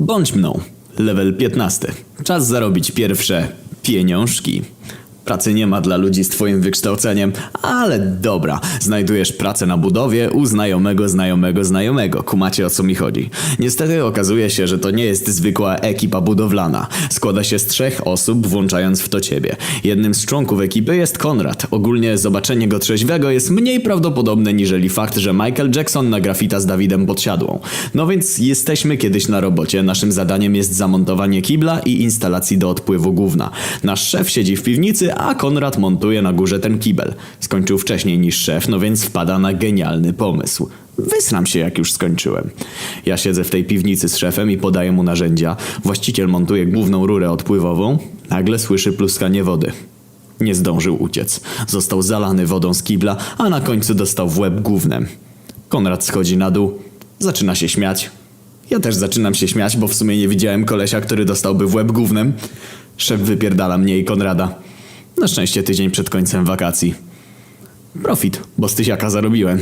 Bądź mną. Level 15. Czas zarobić pierwsze pieniążki. Pracy nie ma dla ludzi z twoim wykształceniem, ale dobra. Znajdujesz pracę na budowie u znajomego znajomego znajomego. Kumacie o co mi chodzi. Niestety okazuje się, że to nie jest zwykła ekipa budowlana. Składa się z trzech osób, włączając w to ciebie. Jednym z członków ekipy jest Konrad. Ogólnie zobaczenie go trzeźwego jest mniej prawdopodobne niżeli fakt, że Michael Jackson nagra fita z Dawidem Podsiadłą. No więc jesteśmy kiedyś na robocie. Naszym zadaniem jest zamontowanie kibla i instalacji do odpływu gówna. Nasz szef siedzi w piwnicy, a Konrad montuje na górze ten kibel. Skończył wcześniej niż szef, no więc wpada na genialny pomysł. Wysram się, jak już skończyłem. Ja siedzę w tej piwnicy z szefem i podaję mu narzędzia. Właściciel montuje główną rurę odpływową. Nagle słyszy pluskanie wody. Nie zdążył uciec. Został zalany wodą z kibla, a na końcu dostał w łeb gównem. Konrad schodzi na dół, zaczyna się śmiać. Ja też zaczynam się śmiać, bo w sumie nie widziałem kolesia, który dostałby w łeb gównem. Szef wypierdala mnie i Konrada. Na szczęście tydzień przed końcem wakacji. Profit, bo z tysiaka zarobiłem.